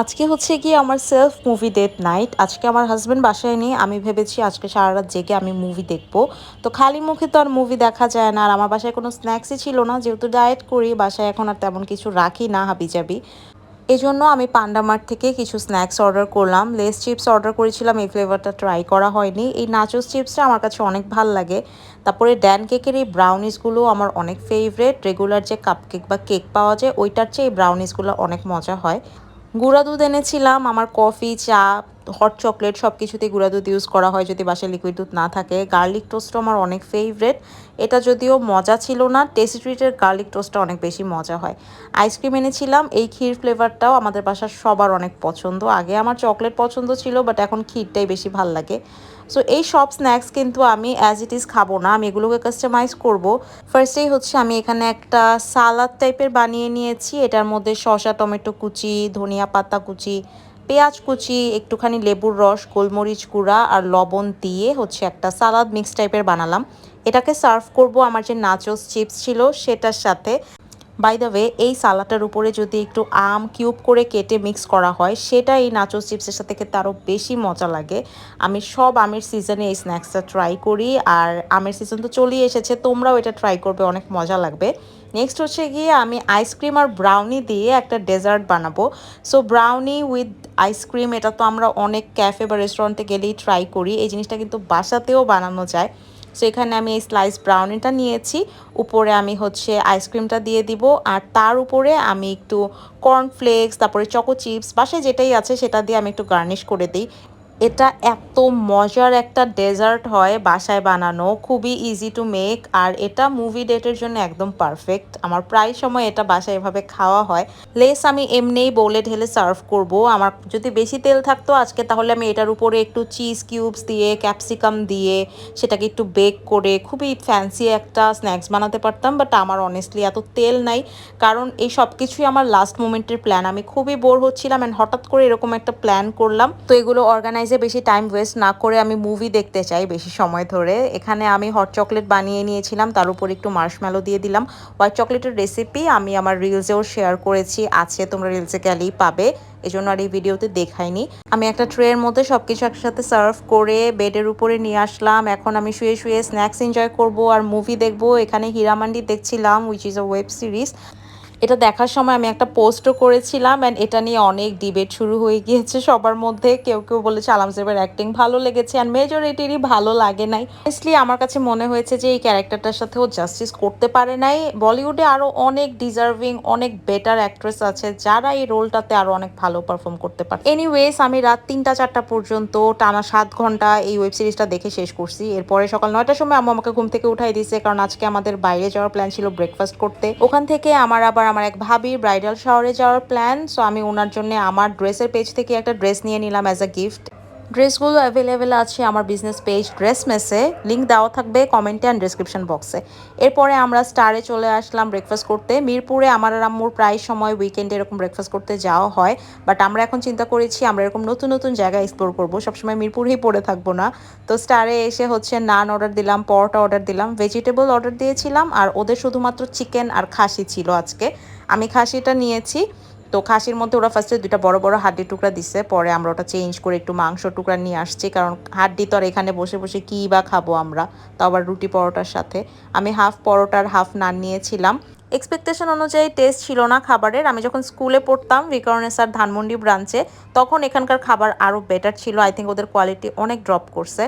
আজকে হচ্ছে গিয়ে আমার সেলফ মুভি ডেট নাইট আজকে আমার হাজব্যান্ড বাসায় নেই, আমি ভেবেছি আজকে সারা রাত জেগে আমি মুভি দেখব। তো খালি মুখে তো আর মুভি দেখা যায় না, আর আমার বাসায় কোনো স্ন্যাক্সই ছিল না। যেহেতু ডায়েট করি, বাসায় এখন আর তেমন কিছু রাখি না, হাবিজাবি। এই জন্য আমি পান্ডামার্ট থেকে কিছু স্ন্যাক্স অর্ডার করলাম। লেস চিপস অর্ডার করেছিলাম, এই ফ্লেভারটা ট্রাই করা হয়নি। এই নাচোস চিপসটা আমার কাছে অনেক ভালো লাগে। তারপরে ড্যান কেকের এই ব্রাউনিসগুলো আমার অনেক ফেভারেট রেগুলার যে কাপ কেক বা কেক পাওয়া যায়, ওইটার চেয়ে এই ব্রাউনিসগুলো অনেক মজা হয়। গুঁড়া দুধ এনেছিলাম, আমার কফি, চা হট চকলেট সব কিছুতেই গুঁড়া দুধ ইউজ করা হয় যদি বাসায় লিকুইড দুধ না থাকে। গার্লিক টোস্টও আমার অনেক ফেভারেট এটা যদিও মজা ছিল না টেস্টি ট্রিটের গার্লিক টোস্টটা অনেক বেশি মজা হয়। আইসক্রিম এনেছিলাম, এই ক্ষীর ফ্লেভারটাও আমাদের বাসার সবার অনেক পছন্দ। আগে আমার চকলেট পছন্দ ছিল বাট এখন ক্ষীরটাই বেশি ভালো লাগে। সো এই সব স্ন্যাক্স কিন্তু আমি অ্যাজ ইট ইজ খাব না। আমি এগুলোকে কাস্টমাইজ করব। ফার্স্টেই হচ্ছে আমি এখানে একটা সালাদ টাইপের বানিয়ে নিয়েছি। এটার মধ্যে শসা, টমেটো কুচি, ধনিয়া পাতা কুচি, পেঁয়াজ কুচি, একটুখানি লেবুর রস, গোলমরিচ গুঁড়া আর লবণ দিয়ে হচ্ছে একটা সালাদ মিক্স টাইপের বানালাম। এটাকে সার্ভ করব। আমার যে নাচোস চিপস ছিল, সেটার সাথে বাই দ্য ওয়ে এই সালাটার উপরে যদি একটু আম কিউব করে কেটে মিক্স করা হয়, সেটা এই নাচোস চিপসের সাথে খেতে আরও বেশি মজা লাগে। আমি সব আমের সিজনে এই স্ন্যাক্সটা ট্রাই করি, আর আমের সিজন তো চলেই এসেছে, তোমরাও এটা ট্রাই করবে, অনেক মজা লাগবে। নেক্সট হচ্ছে গিয়ে আমি আইসক্রিম আর ব্রাউনি দিয়ে একটা ডেজার্ট বানাবো। সো ব্রাউনি উইথ আইসক্রিম এটা তো আমরা অনেক ক্যাফে বা রেস্টুরেন্টে গেলেই ট্রাই করি। এই জিনিসটা কিন্তু বাসাতেও বানানো যায়। সো এখানে আমি এই স্লাইস ব্রাউনিটা নিয়েছি। উপরে আমি হচ্ছে আইসক্রিমটা দিয়ে দিব। আর তার উপরে আমি একটু কর্নফ্লেক্স তারপরে চকো চিপস বাসে যেটাই আছে সেটা দিয়ে আমি একটু গার্নিশ করে দিই। এটা এত মজার একটা ডেজার্ট হয় বাসায় বানানো, খুবই ইজি টু মেক আর এটা মুভি ডেটের জন্য একদম পারফেক্ট আমার প্রায় সময় এটা বাসায় এভাবে খাওয়া হয়। লেস আমি এমনিই বলে ঢেলে সার্ভ করব। আমার যদি বেশি তেল থাকতো, আজকে তাহলে আমি এটার উপরে একটু চিজ কিউবস দিয়ে ক্যাপসিকাম দিয়ে, সেটাকে একটু বেক করে, খুবই ফ্যান্সি একটা স্ন্যাক্স বানাতে পারতাম বাট আমার অনেস্টলি এত তেল নাই। কারণ এই সব কিছুই আমার লাস্ট মোমেন্টের প্ল্যান আমি খুবই বোর হচ্ছিলাম অ্যান্ড হঠাৎ করে এরকম একটা প্ল্যান করলাম। তো এগুলো অর্গানাইজে বেশি টাইম ওয়েস্ট না করে আমি মুভি দেখতে চাই বেশি সময় ধরে। এখানে আমি হট চকলেট বানিয়ে নিয়েছিলাম, তার উপর একটু মার্শম্যালো দিয়ে দিলাম। হোয়াইট চকলেটের রেসিপি আমি আমার রিলসেও শেয়ার করেছি, আছে, তোমরা রিলসে গেলেই পাবে। এজন্য আর এই ভিডিওতে দেখাইনি। আমি একটা ট্রের মধ্যে সব কিছু একসাথে সার্ভ করে বেডের উপরে নিয়ে আসলাম। এখন আমি শুয়ে শুয়ে স্ন্যাক্স এনজয় করব আর মুভি দেখব। এখানে হীরামান্ডি দেখছিলাম which is a web series এটা দেখার সময় আমি একটা পোস্টও করেছিলাম অ্যান্ড এটা নিয়ে অনেক ডিবেট শুরু হয়ে গিয়েছে সবার মধ্যে। কেউ কেউ বলেছে আলাম সাহেবের অ্যাক্টিং ভালো লেগেছে অ্যান্ড মেজরিটিরই ভালো লাগে নাই। অনেস্টলি আমার কাছে মনে হয়েছে যে এই ক্যারেক্টারটার সাথে ও জাস্টিস করতে পারে নাই। বলিউডে আরও অনেক ডিজার্ভিং অনেক বেটার অ্যাক্ট্রেস আছে যারা এই রোলটাতে আরও অনেক ভালো পারফর্ম করতে পারে। এনিওয়েজ আমি রাত তিনটা, চারটা পর্যন্ত টানা সাত ঘণ্টা এই ওয়েব সিরিজটা দেখে শেষ করছি। এরপরে সকাল নয়টার সময় আম্মু আমাকে ঘুম থেকে উঠাই দিয়েছে কারণ আজকে আমাদের বাইরে যাওয়ার প্ল্যান ছিল ব্রেকফাস্ট করতে। ওখান থেকে আমার আবার আমার এক ভাবি ব্রাইডাল শহরে যাওয়ার প্ল্যান সো আমি ওনার জন্য আমার ড্রেসের পেজ থেকে একটা ড্রেস নিয়ে নিলাম অ্যাজ আ গিফট ড্রেসগুলো অ্যাভেলেবেল আছে আমার বিজনেস পেজ ড্রেস মেসে লিঙ্ক দেওয়া থাকবে কমেন্টে অ্যান্ড ডিসক্রিপশন বক্সে এরপরে আমরা স্টারে চলে আসলাম ব্রেকফাস্ট করতে। মিরপুরে আমার আর আম্মুর প্রায় সময় উইকেন্ডে এরকম ব্রেকফাস্ট করতে যাওয়া হয়। বাট আমরা এখন চিন্তা করেছি আমরা এরকম নতুন নতুন জায়গা এক্সপ্লোর করব। সবসময় মিরপুরেই পড়ে থাকব না। তো স্টারে এসে হচ্ছে নান অর্ডার দিলাম পরোটা অর্ডার দিলাম ভেজিটেবল অর্ডার দিয়েছিলাম। আর ওদের শুধুমাত্র চিকেন আর খাসি ছিল আজকে। আমি খাসিটা নিয়েছি। তো খাসির মধ্যে ওরা ফার্স্টে দুটা বড় বড় হাড্ডি টুকরা দিছে, পরে আমরা ওটা চেঞ্জ করে একটু মাংস টুকরা নিয়ে আসছি, কারণ হাড্ডি তো আর এখানে বসে বসে কী বা খাব আমরা, তো আবার রুটি পরোটার সাথে। আমি হাফ পরোটার হাফ নান নিয়েছিলাম। এক্সপেকটেশন অনুযায়ী টেস্ট ছিল না খাবারের। আমি যখন স্কুলে পড়তাম বিকরণে স্যার ধানমন্ডি ব্রাঞ্চে তখন এখানকার খাবার আরও বেটার ছিল। আই থিঙ্ক ওদের কোয়ালিটি অনেক ড্রপ করছে।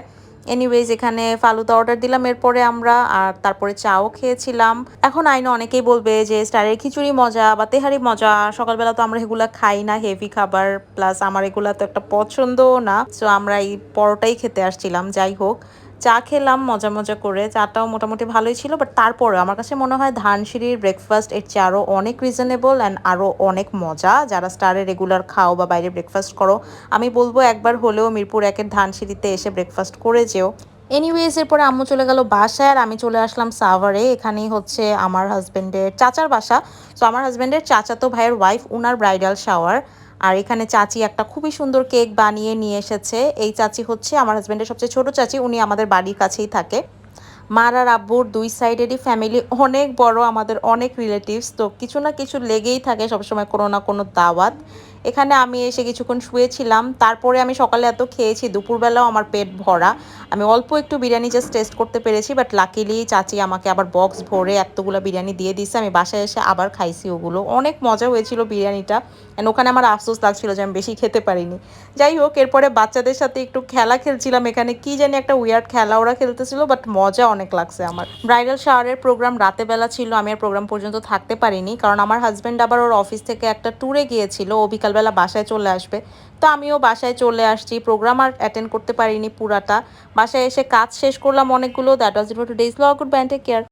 এনিওয়েজ এখানে ফালুদা অর্ডার দিলাম, এরপরে আমরা আর তারপরে চাও খেয়েছিলাম। এখন আইনো অনেকেই বলবে যে স্টারের খিচুড়ি মজা বা তেহারি মজা। সকালবেলা তো আমরা এগুলা খাই না হেভি খাবার প্লাস আমার এগুলা তো একটা পছন্দও না। সো আমরা এই পরোটাই খেতে আসছিলাম, যাই হোক। চা খেলাম, মজা মজা করে। চাটাও মোটামুটি ভালোই ছিল বাট তারপরে আমার কাছে মনে হয় ধানসিঁড়ির ব্রেকফাস্ট এর চেয়ে আরও অনেক রিজনেবল অ্যান্ড আরও অনেক মজা। যারা স্টারে রেগুলার খাও বা বাইরে ব্রেকফাস্ট করো, আমি বলব একবার হলেও মিরপুর একের ধানসিঁড়িতে এসে ব্রেকফাস্ট করে যেও। এনিওয়েজ এরপরে আম্মু চলে গেল বাসায় আর আমি চলে আসলাম সাভারে। এখানেই হচ্ছে আমার হাজব্যান্ডের চাচার বাসা। সো আমার হাজব্যান্ডের চাচাতো ভাইয়ের ওয়াইফ উনার ব্রাইডাল শাওয়ার আর এখানে চাচি একটা খুবই সুন্দর কেক বানিয়ে নিয়ে এসেছে। এই চাচি হচ্ছে আমার হাজব্যান্ডের সবচেয়ে ছোট চাচি, উনি আমাদের বাড়ির কাছেই থাকে। মার আর আব্বুর দুই সাইডেরই ফ্যামিলি অনেক বড়, আমাদের অনেক রিলেটিভস তো কিছু না কিছু লেগেই থাকে সবসময় কোনো না কোনো দাওয়াত। এখানে আমি এসে কিছুক্ষণ শুয়েছিলাম। তারপরে আমি সকালে এত খেয়েছি, দুপুরবেলাও আমার পেট ভরা। আমি অল্প একটু বিরিয়ানি জাস্ট টেস্ট করতে পেরেছি বাট লাকিলি চাচি আমাকে আবার বক্স ভরে এতগুলো বিরিয়ানি দিয়ে দিচ্ছে আমি বাসায় এসে আবার খাইছি ওগুলো। অনেক মজা হয়েছিল বিরিয়ানিটা। অ্যান্ড ওখানে আমার আফসোস লাগছিল যে আমি বেশি খেতে পারিনি। যাই হোক, এরপরে বাচ্চাদের সাথে একটু খেলা খেলছিলাম এখানে। কি জানি একটা উইয়ার্ড খেলা ওরা খেলতেছিল বাট মজা অনেক লাগছে আমার। ব্রাইডাল শাওয়ারের প্রোগ্রাম রাতে বেলা ছিল, আমি আর প্রোগ্রাম পর্যন্ত থাকতে পারিনি। কারণ আমার হাজব্যান্ড আবার ওর অফিস থেকে একটা ট্যুরে গিয়েছিল ও বিকালবেলা বাসায় চলে আসবে। তো আমিও বাসায় চলে আসছি। প্রোগ্রাম আর অ্যাটেন্ড করতে পারিনি পুরাটা। বাসায় এসে কাজ শেষ করলাম অনেকগুলো। That was it two days blog good band take care